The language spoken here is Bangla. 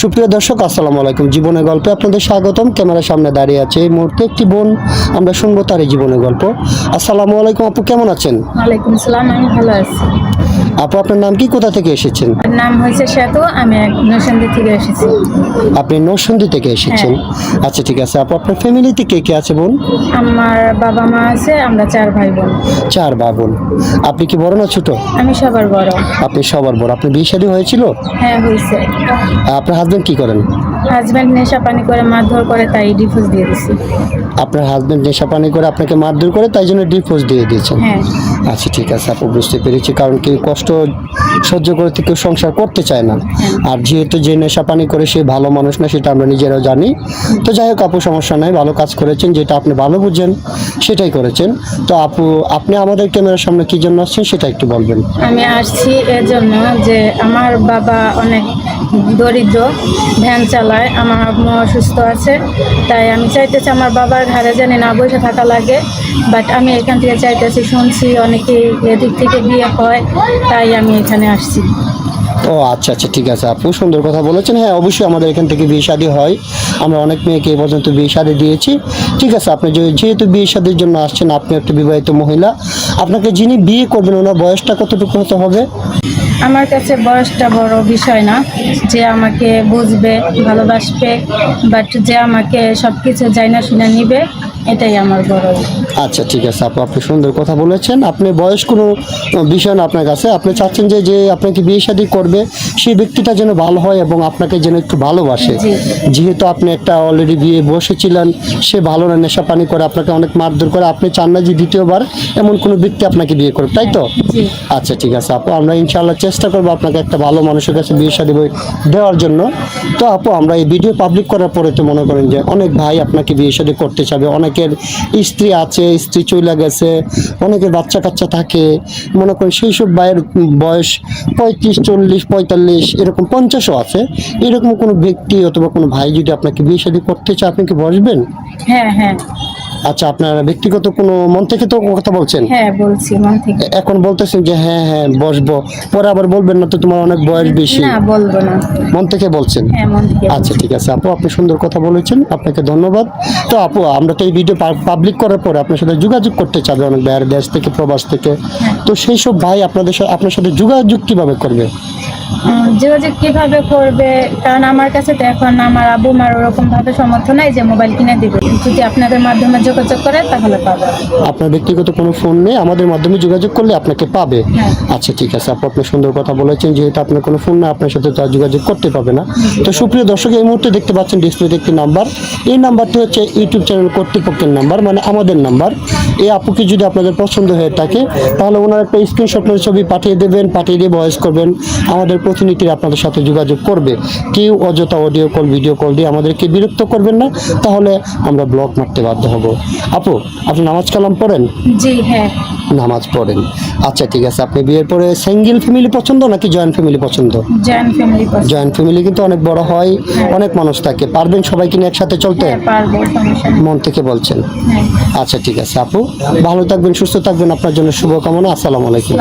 সুপ্রিয় দর্শক, আসসালামু আলাইকুম। জীবনের গল্পে আপনাদের স্বাগতম। ক্যামেরার সামনে দাঁড়িয়ে আছে এই মুহূর্তে একটি বোন। আমরা শুনব তার এই জীবনের গল্প। আসসালামু আলাইকুম আপু, কেমন আছেন? ওয়ালাইকুম আসসালাম, আমি ভালো আছি। আপু আপনার নাম কি? কোথা থেকে এসেছেন? নাম হয়েছে শ্বেত আমি নরসিংদী থেকে এসেছি। আপনি নরসিংদী থেকে এসেছেন? আচ্ছা ঠিক আছে। আপু আপনার ফ্যামিলিতে কে কে আছে বোন আমার বাবা মা আছে আমরা চার ভাই বোন। চার বা বোন। আপনি কি বড় না ছোট? আমি সবার বড়। আপনি সবার বড়। আপনার বিয়ে শাদী হয়েছিল? হ্যাঁ হয়েছে। আপনার হাজবেন্ড কি করেন? হাজব্যান্ড নেশা পানি করে মারধর করে তাই ডিভোর্স দিয়ে দিছি আপনার হাজবেন্ড নেশা পানি করে আপনাকে মারধর করে তাই জন্য ডিভোর্স দিয়ে দিয়েছেন? হ্যাঁ। আচ্ছা ঠিক আছে, আপু, বুঝতে পেরেছি। কারণ কেউ কষ্ট সহ্য করে তো কেউ সংসার করতে চায় না। আর যেহেতু যে নেশা পানি করে সে ভালো মানুষ না, সেটা আমরা নিজেরাও জানি। তো যাই হোক, আপু, সমস্যা নাই, ভালো কাজ করেছেন, যেটা আপনি ভালো বুঝছেন সেটাই করেছেন। তো আপু, আপনি আমাদের ক্যামেরার সামনে কী জন্য আসছেন, সেটা একটু বলবেন। আমি আসছি এর জন্য যে আমার বাবা অনেক দরিদ্র, ভ্যান চালায়, আমার অসুস্থ আছে, তাই আমি চাইতেছি আমার বাবার ঘরে জানি না বসে থাকা লাগে। বাট আমি এখান থেকে চাইতেছি শুনছি অনেকে এদিক থেকে বিয়ে হয় তাই আমি এখানে আসছি। ও আচ্ছা আচ্ছা ঠিক আছে। আপু সুন্দর কথা বলেছেন। হ্যাঁ অবশ্যই আমাদের এখান থেকে বিয়ে শাদী হয়। আমরা অনেক মেয়েকে এ পর্যন্ত বিয়ে শাদী দিয়েছি। ঠিক আছে আপনি যেহেতু বিয়ে শাদীর জন্য আসছেন আপনি একটা বিবাহিত মহিলা। আপনাকে যিনি বিয়ে করবেন ওনার বয়সটা কতটুকু হতে হবে? আমার কাছে বয়সটা বড় বিষয় না। যে আমাকে বুঝবে ভালোবাসবে বাট যে আমাকে সব কিছু জাইনা শুনে নিবে এটাই আমার বড়। আচ্ছা ঠিক আছে আপু আপনি সুন্দর কথা বলেছেন। আপনি বয়স কোনো বিষয় না আপনার কাছে। আপনি চাচ্ছেন যে যে আপনাকে বিয়ে শাদী করবে সেই ব্যক্তিটা যেন ভালো হয় এবং আপনাকে যেন একটু ভালোবাসে। যেহেতু আপনি একটা অলরেডি বিয়ে বসেছিলেন সে ভালো না নেশা পানি করে আপনাকে অনেক মারধর করে আপনি চান না যে দ্বিতীয়বার এমন কোনো ব্যক্তি আপনাকে বিয়ে করবে তাই তো? আচ্ছা ঠিক আছে আপু আমরা ইনশাআল্লাহ চেষ্টা করব আপনাকে একটা ভালো মানুষের কাছে বিয়ে শাদী বই দেওয়ার জন্য। তো আপু আমরা এই ভিডিও পাবলিক করার পরে তো মনে করেন যে অনেক ভাই আপনাকে বিয়ে শাদী করতে চাবে অনেকের স্ত্রী আছে স্ত্রী চলে গেছে অনেকের বাচ্চা কাচ্চা থাকে মনে করেন সেই সব ভাইয়ের বয়স পঁয়ত্রিশ চল্লিশ পঁয়তাল্লিশ এরকম পঞ্চাশও আছে। এরকম কোনো ব্যক্তি অথবা কোনো ভাই যদি আপনাকে বিয়ে শাদী করতে চায় আপনি কি বসবেন? হ্যাঁ হ্যাঁ। আচ্ছা আপনার ব্যক্তিগত কোনো মন থেকে তো কথা বলছেন? হ্যাঁ বলছি মন থেকে। এখন বলতেছেন যে হ্যাঁ হ্যাঁ বসবো। পরে আবার বলবেন না তো তোমার অনেক বয়স বেশি। না বলব না। মন থেকে বলছেন? হ্যাঁ মন থেকে আচ্ছা ঠিক আছে। আপু আপনি সুন্দর কথা বলেছেন। আপনাকে ধন্যবাদ। তো আপু আমরা তো এই ভিডিও পাবলিক করার পরে আপনার সাথে যোগাযোগ করতে চাবে অনেক বাইরের দেশ থেকে প্রবাস থেকে। তো সেই সব ভাই আপনাদের সাথে আপনার সাথে যোগাযোগ কীভাবে করবে? যোগাযোগ কীভাবে করবে? কারণ আমার কাছে তো এখন আমার আবু মার ওরকম ভাবে সমর্থ নাই যে মোবাইল কিনে দিবে। যদি আপনাদের মাধ্যমে যোগাযোগ করে তাহলে পাবে। আপনার ব্যক্তিগত কোনো ফোন নেই আমাদের মাধ্যমে যোগাযোগ করলে আপনাকে পাবে। হ্যাঁ। আচ্ছা ঠিক আছে আপু আপনি সুন্দর কথা বলেছেন যেহেতু আপনার কোনো ফোন না আপনার সাথে যোগাযোগ করতে পারবে না। তো সুপ্রিয় দর্শক এই মুহূর্তে দেখতে পাচ্ছেন ডিসপ্লেতে একটি নাম্বার এই নাম্বারটি হচ্ছে ইউটিউব চ্যানেল কর্তৃপক্ষের নাম্বার মানে আমাদের নাম্বার এই আপুকে যদি আপনাদের পছন্দ হয়ে থাকে তাহলে ওনার একটা স্ক্রিনশটের ছবি পাঠিয়ে দেবেন পাঠিয়ে দিয়ে ভয়েস করবেন। আমাদের প্রতিনিধিরা আপনাদের সাথে যোগাযোগ করবে। কেউ অযথা অডিও কল ভিডিও কল দিয়ে আমাদেরকে বিরক্ত করবেন না। তাহলে আমরা ব্লক মারতে বাধ্য হব। আপু আপনি নামাজ কালাম পড়েন? জি হ্যাঁ। নামাজ পড়েন। আচ্ছা ঠিক আছে। আপনি বিয়ের পরে সিঙ্গেল ফ্যামিলি পছন্দ নাকি জয়েন্ট ফ্যামিলি পছন্দ? জয়েন্ট ফ্যামিলি জয়েন্ট ফ্যামিলি কিন্তু অনেক বড় হয়। অনেক মানুষ থাকে। পারবেন সবাইকে নিয়ে একসাথে চলতে? হ্যাঁ পারব। মন থেকে বলছেন। আচ্ছা ঠিক আছে আপু। ভালো থাকবেন, সুস্থ থাকবেন। আপনার জন্য শুভকামনা। আসসালামু আলাইকুম।